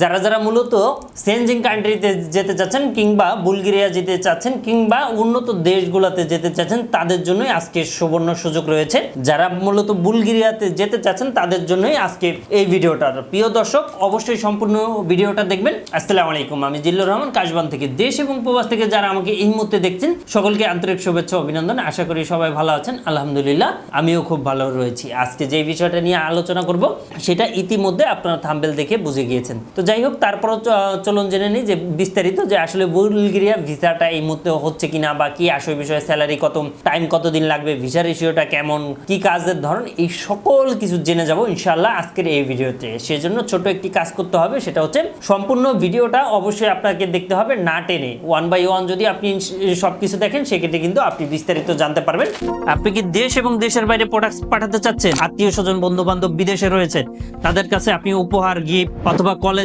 যারা যারা মূলত সেনজিং কান্ট্রিতে যেতে চাচ্ছেন কিংবা বুলগেরিয়া যেতে চাচ্ছেন কিংবা উন্নত দেশগুলোতে যেতে চাচ্ছেন, তাদের জন্যই আজকে সুবর্ণ সুযোগ রয়েছে। যারা মূলত বুলগেরিয়াতে যেতে চাচ্ছেন, তাদের জন্যই আজকে এই ভিডিওটা প্রিয় দর্শক, অবশ্যই সম্পূর্ণ ভিডিওটা দেখবেন। আসসালামু আলাইকুম, আমি জিল্লুর রহমান, কাশবান থেকে দেশ এবং প্রবাস থেকে যারা আমাকে এই মুহূর্তে দেখছেন, সকলকে আন্তরিক শুভেচ্ছা অভিনন্দন। আশা করি সবাই ভালো আছেন, আলহামদুলিল্লাহ, আমিও খুব ভালো রয়েছি। আজকে যে বিষয়টা নিয়ে আলোচনা করব, সেটা ইতিমধ্যে আপনারা থাম্বেল দেখে বুঝে গিয়েছেন। তো যাই হোক, তারপরও চলুন জেনে নিই যে বিস্তারিত যে আসলে বুলগেরিয়া ভিসাটা এই মুহূর্তে হচ্ছে কিনা বা কি আসল বিষয়ে স্যালারি কত টাইম কতদিন লাগবে ভিসা রেশিওটা কেমন, কি কাজের ধরন, এই সকল কিছু জেনে যাব ইনশাল্লাহ আজকের এই ভিডিওতে। সেজন্য ছোট একটি কাজ করতে হবে, সেটা হচ্ছে সম্পূর্ণ ভিডিওটা অবশ্যই আপনাকে দেখতে হবে না টেনে। ওয়ান বাই ওয়ান যদি আপনি সব কিছু দেখেন, সেক্ষেত্রে কিন্তু আপনি বিস্তারিত জানতে পারবেন। আপনি কি দেশ এবং দেশের বাইরে প্রোডাক্ট পাঠাতে চাচ্ছেন? আত্মীয় স্বজন বন্ধু বান্ধব বিদেশে রয়েছে তাদের কাছে আপনি উপহার গিফট অথবা কলেজ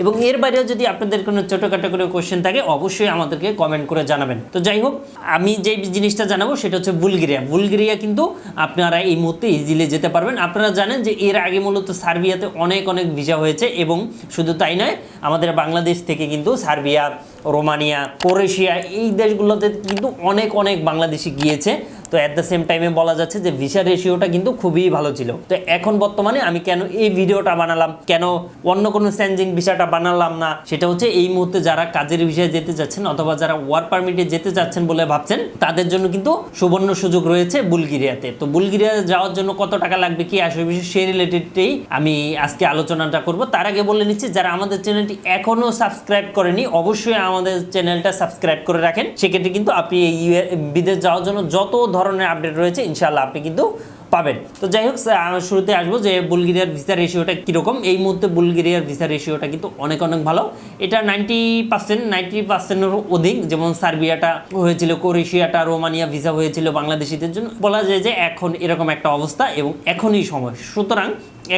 এবং এর বাইরেও যদি আপনাদের কোনো ছোটোখাটো কোনো কোশ্চেন থাকে, অবশ্যই আমাদেরকে কমেন্ট করে জানাবেন। তো যাই হোক, আমি যে জিনিসটা জানাব সেটা হচ্ছে বুলগেরিয়া। বুলগেরিয়া কিন্তু আপনারা এই মুহূর্তে ইজিলি যেতে পারবেন। আপনারা জানেন যে এর আগে মূলত সার্বিয়াতে অনেক অনেক ভিসা হয়েছে এবং শুধু তাই নয়, আমাদের বাংলাদেশ থেকে কিন্তু সার্বিয়া, রোমানিয়া, ক্রোয়েশিয়া এই দেশগুলোতে কিন্তু অনেক অনেক বাংলাদেশি গিয়েছে। তো অ্যাট দ্য সেম টাইমে বলা যাচ্ছে যে ভিসা রেশিওটা কিন্তু খুবই ভালো ছিল। তো এখন বর্তমানে আমি কেন এই ভিডিওটা বানালাম, কেন অন্য কোনো স্যানজিং ভিসাটা বানালাম না, সেটা হচ্ছে এই মুহূর্তে যারা কাজের ভিসায় যেতে চাচ্ছেন অথবা যারা ওয়ার্ক পারমিটে যেতে চাচ্ছেন বলে ভাবছেন, তাদের জন্য কিন্তু সুবর্ণ সুযোগ রয়েছে বুলগেরিয়াতে। তো বুলগেরিয়া যাওয়ার জন্য কত টাকা লাগবে কি আসবে বিষয় সেই রিলেটেডটাই আমি আজকে আলোচনাটা করব। তার আগে বলে নিচ্ছি, যারা আমাদের চ্যানেলটি এখনও সাবস্ক্রাইব করেনি, অবশ্যই আমাদের চ্যানেলটা সাবস্ক্রাইব করে রাখেন। সেক্ষেত্রে কিন্তু আপনি এই বিদেশ যাওয়ার জন্য যত ধরনের আপডেট রয়েছে, ইনশাআল্লাহ আপনি কিন্তু পাবেন। তো যাই হোক শুরুতে আসব যে বুলগেরিয়ার ভিসা রেশিওটা কীরকম। এই মুহূর্তে বুলগেরিয়ার ভিসা রেশিওটা কিন্তু অনেক অনেক ভালো। এটা নাইনটি পার্সেন্ট নাইনটি পার্সেন্টের অধিক। যেমন সার্বিয়াটা হয়েছিল, ক্রোয়েশিয়াটা, রোমানিয়া ভিসা হয়েছিল বাংলাদেশিদের জন্য। বলা যায় যে এখন এরকম একটা অবস্থা এবং এখনই সময়। সুতরাং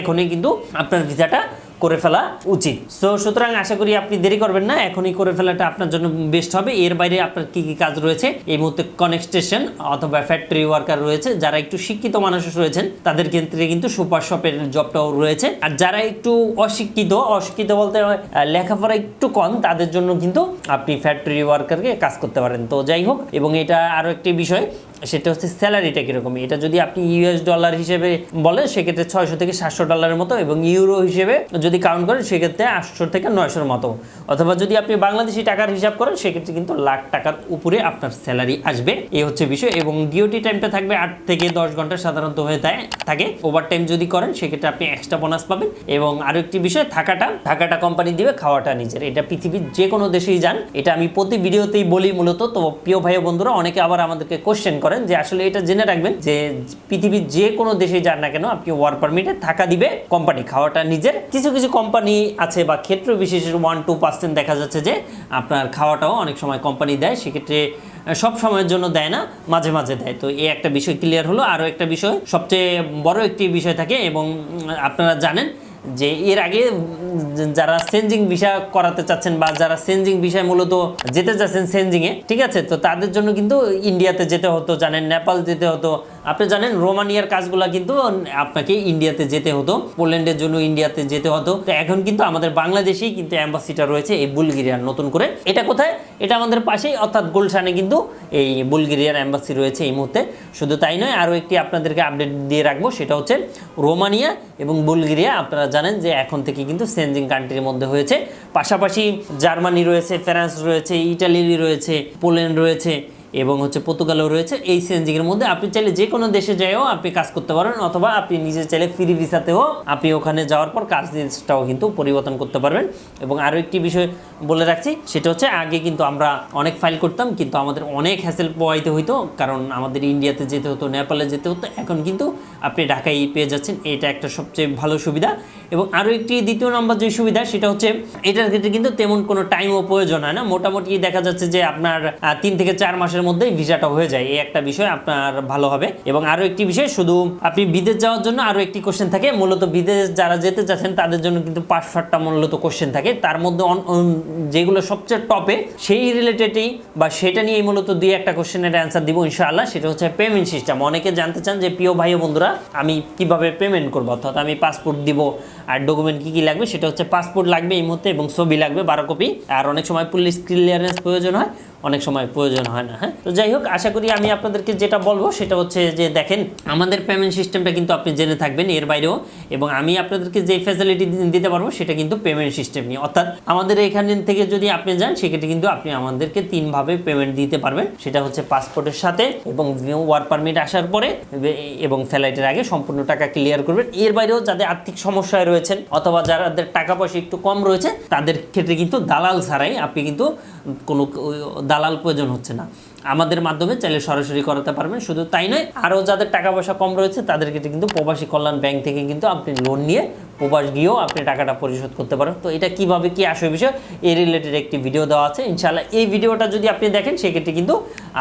এখনই কিন্তু আপনার ভিসাটা করে ফেলা উচিত। সো সুতরাং আশা করি আপনি দেরি করবেন না। এখনই করে ফেলাটা আপনার জন্য বেস্ট হবে। এর বাইরে আপনার কি কি কাজ রয়েছে? এই মুহূর্তে কনেকস্টেশন অথবা ফ্যাক্টরি ওয়ার্কার রয়েছে। যারা একটু শিক্ষিত মানুষ রয়েছেন, তাদের ক্ষেত্রে কিন্তু সুপার শপের জবটাও রয়েছে। আর যারা একটু অশিক্ষিত অশিক্ষিত বলতে লেখাপড়া একটু কম, তাদের জন্য কিন্তু আপনি ফ্যাক্টরি ওয়ার্কারকে কাজ করতে পারেন। তো যাই হোক, এবং এটা আরও একটি বিষয় সেটা হচ্ছে স্যালারিটা কীরকম? এটা যদি আপনি ইউএস ডলার হিসেবে বলেন, সেক্ষেত্রে ছয়শো থেকে সাতশো ডলারের মতো এবং ইউরো হিসেবে যদি কাউন্ট করেন, সেক্ষেত্রে আটশো থেকে নয়শোর মতো। অথবা যদি আপনি বাংলাদেশি টাকার হিসাব করেন, সেক্ষেত্রে কিন্তু লাখ টাকার উপরে আপনার স্যালারি আসবে। এই হচ্ছে বিষয় এবং ডিওটি টাইমটা থাকবে আট থেকে দশ ঘণ্টা সাধারণত হয়ে থাকে। ওভার টাইম যদি করেন, সেক্ষেত্রে আপনি এক্সট্রা বোনাস পাবেন। এবং আরও একটি বিষয়, থাকাটা। থাকাটা কোম্পানি দিবে, খাওয়াটা নিজের। এটা পৃথিবীর যে কোনো দেশেই যান। এটা আমি প্রতি ভিডিওতেই বলি মূলত। তো প্রিয় ভাই বন্ধুরা, অনেকে আবার আমাদেরকে কোশ্চেন করেন যে আসলে এটা জেনে রাখবেন যে পৃথিবীর যে কোনো দেশে যান না কেন আপনি ওয়ার্ক পারমিটে থাকা দিবে কোম্পানি খাওয়াটা নিজের। কিছু কিছু কোম্পানি আছে বা ক্ষেত্র বিশেষের ওয়ান টু পার্সেন্ট দেখা যাচ্ছে যে আপনার খাওয়াটাও অনেক সময় কোম্পানি দেয়, সেক্ষেত্রে সব সময়ের জন্য দেয় না, মাঝে মাঝে দেয়। তো এই একটা বিষয় ক্লিয়ার হলো। আরও একটা বিষয়, সবচেয়ে বড় একটি বিষয় থাকে এবং আপনারা জানেন যে এর আগে যারা সেনজিং ভিসা করাতে চাচ্ছেন বা যারা সেনজিং ভিসায় মূলত যেতে চাচ্ছেন সেনজিংয়ে, ঠিক আছে? তো তাদের জন্য কিন্তু ইন্ডিয়াতে যেতে হতো, জানেন, নেপাল যেতে হতো। আপনি জানেন, রোমানিয়ার কাজগুলো কিন্তু আপনাকে ইন্ডিয়াতে যেতে হতো, পোল্যান্ডের জন্য ইন্ডিয়াতে যেতে হতো। তো এখন কিন্তু আমাদের বাংলাদেশেই কিন্তু অ্যাম্বাসিটা রয়েছে এই বুলগেরিয়ার নতুন করে। এটা কোথায়? এটা আমাদের পাশেই, অর্থাৎ গুলশানে কিন্তু এই বুলগেরিয়ার অ্যাম্বাসি রয়েছে এই মুহূর্তে। শুধু তাই নয়, আরও একটি আপনাদেরকে আপডেট দিয়ে রাখব, সেটা হচ্ছে রোমানিয়া এবং বুলগেরিয়া। আপনারা জানেন যে এখন থেকে কিন্তু সেনজিং কান্ট্রির মধ্যে হয়েছে। পাশাপাশি জার্মানি রয়েছে, ফ্রান্স রয়েছে, ইটালি রয়েছে, পোল্যান্ড রয়েছে। এবং হচ্ছে পর্তুগালও রয়েছে। এই সেনজিংয়ের মধ্যে আপনি চাইলে যে কোনো দেশে যাইও আপনি কাজ করতে পারেন, অথবা আপনি নিজে চাইলে ফ্রি ভিসাতেও আপনি ওখানে যাওয়ার পর কাজ জিনিসটাও কিন্তু পরিবর্তন করতে পারবেন। এবং আরও একটি বিষয় বলে রাখছি, সেটা হচ্ছে আগে কিন্তু আমরা অনেক ফাইল করতাম, কিন্তু আমাদের অনেক হ্যাসেল পোয়াইতে হইতো, কারণ আমাদের ইন্ডিয়াতে যেতে হতো, নেপালে যেতে হতো, এখন কিন্তু আপনি ঢাকায় পেয়ে যাচ্ছেন, এটা একটা সবচেয়ে ভালো সুবিধা। এবং আরও একটি দ্বিতীয় নম্বর যে সুবিধা, সেটা হচ্ছে এটার ক্ষেত্রে কিন্তু তেমন কোনো টাইমও প্রয়োজন হয় না। মোটামুটি দেখা যাচ্ছে যে আপনার তিন থেকে চার মাসের দিনের মধ্যেই ভিসাটা হয়ে যায়। এই একটা বিষয় আপনার ভালো হবে। এবং আরও একটি বিষয়, শুধু আপনি বিদেশ যাওয়ার জন্য আরও একটি কোশ্চেন থাকে। মূলত বিদেশ যারা যেতে চাচ্ছেন, তাদের জন্য কিন্তু ষাটটা মূলত কোশ্চেন থাকে। তার মধ্যে যেগুলো সবচেয়ে টপে সেই রিলেটেডই বা সেটা নিয়েই মূলত দুই একটা কোশ্চেনের অ্যান্সার দিব ইনশাআল্লাহ। সেটা হচ্ছে পেমেন্ট সিস্টেম অনেকে জানতে চান যে, প্রিয় ভাই বন্ধুরা, আমি কীভাবে পেমেন্ট করব? অর্থাৎ আমি পাসপোর্ট দিব আর ডকুমেন্ট কি কি লাগবে? সেটা হচ্ছে পাসপোর্ট লাগবে এই মুহূর্তে এবং ছবি লাগবে, বারো কপি আর অনেক সময় পুলিশ ক্লিয়ারেন্স প্রয়োজন হয়। অনেক সময় প্রয়োজন হয় না হ্যাঁ? তো যাই হোক, আশা করি আমি আপনাদেরকে যেটা বলব সেটা হচ্ছে যে দেখেন, আমাদের পেমেন্ট সিস্টেমটা কিন্তু আপনি জেনে থাকবেন এর বাইরেও, এবং আমি আপনাদেরকে যে ফ্যাসিলিটি দিতে পারব সেটা কিন্তু পেমেন্ট সিস্টেম নিয়ে। অর্থাৎ আমাদের এখান থেকে যদি আপনি যান, সেক্ষেত্রে কিন্তু আপনি আমাদেরকে তিনভাবে পেমেন্ট দিতে পারবেন। সেটা হচ্ছে পাসপোর্টের সাথে এবং ওয়ার্ক পারমিট আসার পরে, এবং ফ্লাইটের আগে সম্পূর্ণ টাকা ক্লিয়ার করবেন। এর বাইরেও যাদের আর্থিক সমস্যায় রয়েছেন, অথবা যাদের টাকা পয়সা একটু কম রয়েছে, তাদের ক্ষেত্রে কিন্তু দালাল ছাড়াই আপনি কিন্তু কোনো দালাল প্রয়োজন হচ্ছে না। আমাদের মাধ্যমে চাইলে সরাসরি করাতে পারবেন। শুধু তাই নয়, আরও যাদের টাকা পয়সা কম রয়েছে তাদের ক্ষেত্রে কিন্তু প্রবাসী কল্যাণ ব্যাংক থেকে কিন্তু আপনি লোন নিয়ে প্রবাস গিয়েও আপনি টাকাটা পরিশোধ করতে পারেন। তো এটা কীভাবে কি আসবে বিষয় এই রিলেটেড একটি ভিডিও দেওয়া আছে। ইনশাআল্লাহ এই ভিডিওটা যদি আপনি দেখেন, সেক্ষেত্রে কিন্তু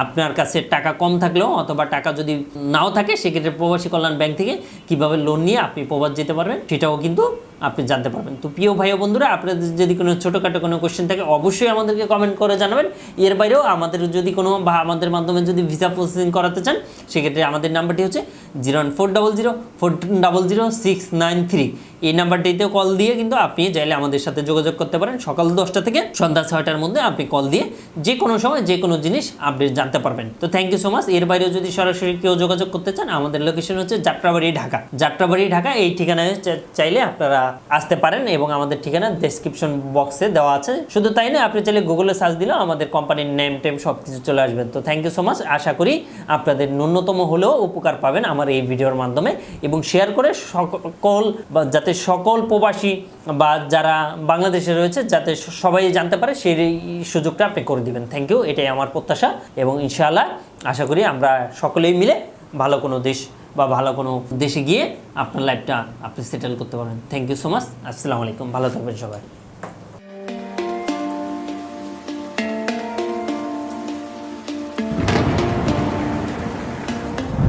আপনার কাছে টাকা কম থাকলেও অথবা টাকা যদি নাও থাকে, সেক্ষেত্রে প্রবাসী কল্যাণ ব্যাংক থেকে কীভাবে লোন নিয়ে আপনি প্রবাস যেতে পারবেন, সেটাও কিন্তু আপনি জানতে পারবেন। তো প্রিয় ভাই বন্ধুরা, আপনাদের যদি কোনো ছোটোখাটো কোনো কোশ্চেন থাকে, অবশ্যই আমাদেরকে কমেন্ট করে জানাবেন। এর বাইরেও আমাদের যদি কোনো বা আমাদের মাধ্যমে যদি ভিসা প্রসেসিং করাতে চান, সেক্ষেত্রে আমাদের নাম্বারটি হচ্ছে zero one four double zero four double zero six nine three এই নাম্বারটিতেও কল দিয়ে কিন্তু আপনি চাইলে আমাদের সাথে যোগাযোগ করতে পারেন। সকাল দশটা থেকে সন্ধ্যা ছয়টার মধ্যে আপনি কল দিয়ে যে কোনো সময় যে কোনো জিনিস আপনি জানতে পারবেন। তো থ্যাংক ইউ সো মাচ এর বাইরেও যদি সরাসরি কেউ যোগাযোগ করতে চান, আমাদের লোকেশন হচ্ছে যাত্রাবাড়ি ঢাকা। যাত্রাবাড়ি ঢাকা, এই ঠিকানায় চাইলে আপনারা আসতে পারেন এবং আমাদের ঠিকানা ডেসক্রিপশন বক্সে দেওয়া আছে। শুধু তাই না আপনি চাইলে গুগলে সার্চ দিলেও আমাদের কোম্পানির নেম টেম সব কিছু চলে আসবেন তো থ্যাংক ইউ সো মাচ আশা করি আপনাদের ন্যূনতম হলেও উপকার পাবেন আমার এই ভিডিওর মাধ্যমে এবং শেয়ার করে সকল বা যাতে সকল প্রবাসী বা যারা বাংলাদেশে রয়েছে, যাতে সবাই জানতে পারে সেই সুযোগটা আপনি করে দিবেন। থ্যাংক ইউ এটাই আমার প্রত্যাশা এবং ইনশাআল্লাহ আশা করি আমরা সকলেই মিলে ভালো কোনো দেশ বা ভালো কোনো দেশে গিয়ে আপনার লাইফটা আপনি সেটেল করতে পারবেন। থ্যাংক ইউ সো মাচ আসসালামু আলাইকুম, ভালো থাকবেন সবাই।